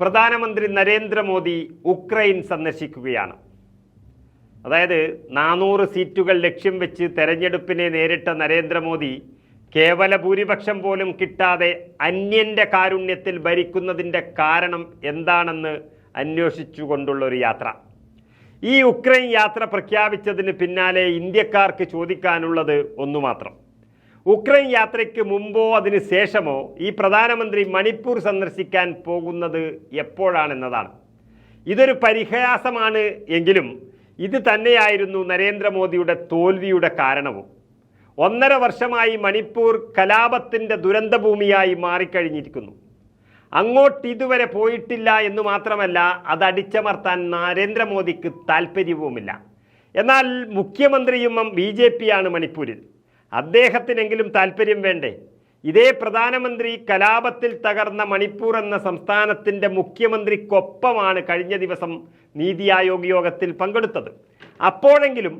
പ്രധാനമന്ത്രി നരേന്ദ്രമോദി ഉക്രൈൻ സന്ദർശിക്കുകയാണ്. അതായത് നാനൂറ് സീറ്റുകൾ ലക്ഷ്യം വെച്ച് തെരഞ്ഞെടുപ്പിനെ നേരിട്ട നരേന്ദ്രമോദി കേവല ഭൂരിപക്ഷം പോലും കിട്ടാതെ അന്യന്റെ കാരുണ്യത്തിൽ ഭരിക്കുന്നതിന്റെ കാരണം എന്താണെന്ന് അന്വേഷിച്ചുകൊണ്ടുള്ള ഒരു യാത്ര. ഈ ഉക്രൈൻ യാത്ര പ്രഖ്യാപിച്ചതിന് പിന്നാലെ ഇന്ത്യക്കാർക്ക് ചോദിക്കാനുള്ളത് ഒന്നു മാത്രം ഉക്രൈൻ യാത്രയ്ക്ക് മുമ്പോ അതിന് ശേഷമോ ഈ പ്രധാനമന്ത്രി മണിപ്പൂർ സന്ദർശിക്കാൻ പോകുന്നത് എപ്പോഴാണെന്നതാണ്. ഇതൊരു പരിഹാസമാണ് എങ്കിലും ഇത് തന്നെയായിരുന്നു നരേന്ദ്രമോദിയുടെ തോൽവിയുടെ കാരണവും. ഒന്നര വർഷമായി മണിപ്പൂർ കലാപത്തിന്റെ ദുരന്തഭൂമിയായി മാറിക്കഴിഞ്ഞിരിക്കുന്നു. അങ്ങോട്ട് ഇതുവരെ പോയിട്ടില്ല എന്ന് മാത്രമല്ല അത് അടിച്ചമർത്താൻ നരേന്ദ്രമോദിക്ക് താല്പര്യവുമില്ല. എന്നാൽ മുഖ്യമന്ത്രിയും ബി ജെ പിയാണ് മണിപ്പൂരിൽ. അദ്ദേഹത്തിനെങ്കിലും താല്പര്യം വേണ്ടേ? ഇതേ പ്രധാനമന്ത്രി കലാപത്തിൽ തകർന്ന മണിപ്പൂർ എന്ന സംസ്ഥാനത്തിന്റെ മുഖ്യമന്ത്രിക്കൊപ്പമാണ് കഴിഞ്ഞ ദിവസം നീതി ആയോഗ് യോഗത്തിൽ പങ്കെടുത്തത്. അപ്പോഴെങ്കിലും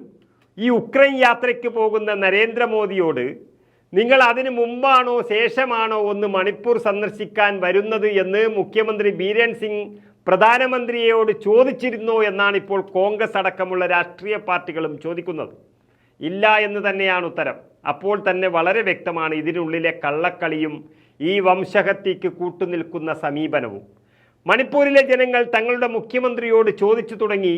ഈ ഉക്രൈൻ യാത്രയ്ക്ക് പോകുന്ന നരേന്ദ്രമോദിയോട് നിങ്ങൾ അതിന് മുമ്പാണോ ശേഷമാണോ ഒന്ന് മണിപ്പൂർ സന്ദർശിക്കാൻ വരുന്നത്? എന്ന് മുഖ്യമന്ത്രി ബീരൻ സിംഗ് പ്രധാനമന്ത്രിയോട് ചോദിച്ചിരുന്നോ എന്നാണ് ഇപ്പോൾ കോൺഗ്രസ് അടക്കമുള്ള രാഷ്ട്രീയ പാർട്ടികളും ചോദിക്കുന്നത്. ഇല്ല എന്ന് തന്നെയാണ് ഉത്തരം. അപ്പോൾ തന്നെ വളരെ വ്യക്തമാണ് ഇതിനുള്ളിലെ കള്ളക്കളിയും ഈ വംശഹത്യയ്ക്ക് കൂട്ടുനിൽക്കുന്ന സമീപനവും. മണിപ്പൂരിലെ ജനങ്ങൾ തങ്ങളുടെ മുഖ്യമന്ത്രിയോട് ചോദിച്ചു തുടങ്ങി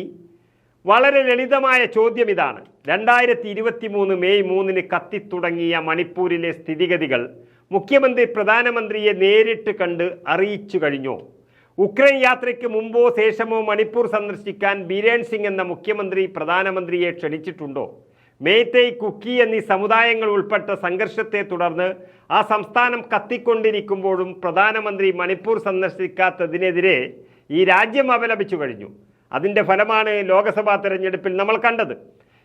വളരെ ലളിതമായ ചോദ്യം ഇതാണ് രണ്ടായിരത്തി ഇരുപത്തി മൂന്ന് മെയ് മൂന്നിന് കത്തിത്തുടങ്ങിയ മണിപ്പൂരിലെ സ്ഥിതിഗതികൾ മുഖ്യമന്ത്രി പ്രധാനമന്ത്രിയെ നേരിട്ട് കണ്ട് അറിയിച്ചു കഴിഞ്ഞോ? ഉക്രൈൻ യാത്രയ്ക്ക് മുമ്പോ ശേഷമോ മണിപ്പൂർ സന്ദർശിക്കാൻ ബീരേൺ സിംഗ് എന്ന മുഖ്യമന്ത്രി പ്രധാനമന്ത്രിയെ ക്ഷണിച്ചിട്ടുണ്ടോ? മേത്തൈ കുക്കി എന്നീ സമുദായങ്ങൾ ഉൾപ്പെട്ട സംഘർഷത്തെ തുടർന്ന് ആ സംസ്ഥാനം കത്തിക്കൊണ്ടിരിക്കുമ്പോഴും പ്രധാനമന്ത്രി മണിപ്പൂർ സന്ദർശിക്കാത്തതിനെതിരെ ഈ രാജ്യം അപലപിച്ചു കഴിഞ്ഞു. അതിന്റെ ഫലമാണ് ലോക്സഭാ തെരഞ്ഞെടുപ്പിൽ നമ്മൾ കണ്ടത്.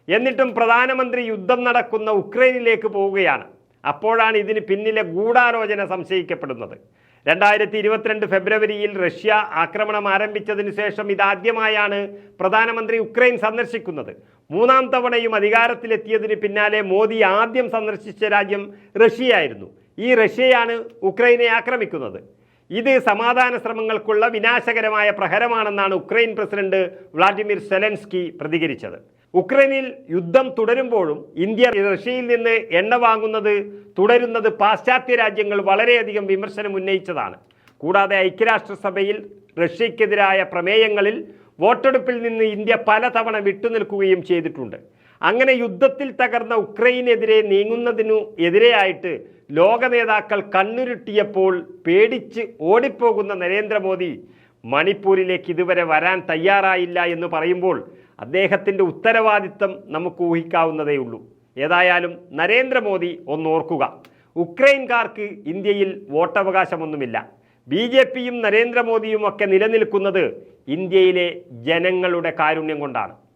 എന്നിട്ടും പ്രധാനമന്ത്രി യുദ്ധം നടക്കുന്ന ഉക്രൈനിലേക്ക് പോവുകയാണ്. അപ്പോഴാണ് ഇതിന് പിന്നിലെ ഗൂഢാലോചന സംശയിക്കപ്പെടുന്നത്. രണ്ടായിരത്തി ഇരുപത്തിരണ്ട് ഫെബ്രുവരിയിൽ റഷ്യ ആക്രമണം ആരംഭിച്ചതിന് ശേഷം ഇതാദ്യമായാണ് പ്രധാനമന്ത്രി ഉക്രൈൻ സന്ദർശിക്കുന്നത്. മൂന്നാം തവണയും അധികാരത്തിലെത്തിയതിന് പിന്നാലെ മോദി ആദ്യം സന്ദർശിച്ച രാജ്യം റഷ്യയായിരുന്നു. ഈ റഷ്യയാണ് ഉക്രൈനെ ആക്രമിക്കുന്നത്. ഇത് സമാധാന ശ്രമങ്ങൾക്കുള്ള വിനാശകരമായ പ്രഹരമാണെന്നാണ് ഉക്രൈൻ പ്രസിഡന്റ് വ്ളാഡിമിർ സെലൻസ്കി പ്രതികരിച്ചത്. ഉക്രൈനിൽ യുദ്ധം തുടരുമ്പോഴും ഇന്ത്യ റഷ്യയിൽ നിന്ന് എണ്ണ വാങ്ങുന്നത് തുടരുന്നത് പാശ്ചാത്യ രാജ്യങ്ങൾ വളരെയധികം വിമർശനം ഉന്നയിച്ചതാണ്. കൂടാതെ ഐക്യരാഷ്ട്രസഭയിൽ റഷ്യക്കെതിരായ പ്രമേയങ്ങളിൽ വോട്ടെടുപ്പിൽ നിന്ന് ഇന്ത്യ പലതവണ വിട്ടുനിൽക്കുകയും ചെയ്തിട്ടുണ്ട്. അങ്ങനെ യുദ്ധത്തിൽ തകർന്ന ഉക്രൈനെതിരെ നീങ്ങുന്നതിനു എതിരെയായിട്ട് ലോക നേതാക്കൾ കണ്ണുരുട്ടിയപ്പോൾ പേടിച്ച് ഓടിപ്പോകുന്ന നരേന്ദ്രമോദി മണിപ്പൂരിലേക്ക് ഇതുവരെ വരാൻ തയ്യാറായില്ല എന്ന് പറയുമ്പോൾ അദ്ദേഹത്തിന്റെ ഉത്തരവാദിത്തം നമുക്ക് ഊഹിക്കാവുന്നതേ ഉള്ളൂ. ഏതായാലും നരേന്ദ്രമോദി ഒന്നോർക്കുക ഉക്രൈൻകാർക്ക് ഇന്ത്യയിൽ വോട്ടവകാശമൊന്നുമില്ല. ബി ജെ പിയും നരേന്ദ്രമോദിയും ഒക്കെ നിലനിൽക്കുന്നത് ഇന്ത്യയിലെ ജനങ്ങളുടെ കാരുണ്യം കൊണ്ടാണ്.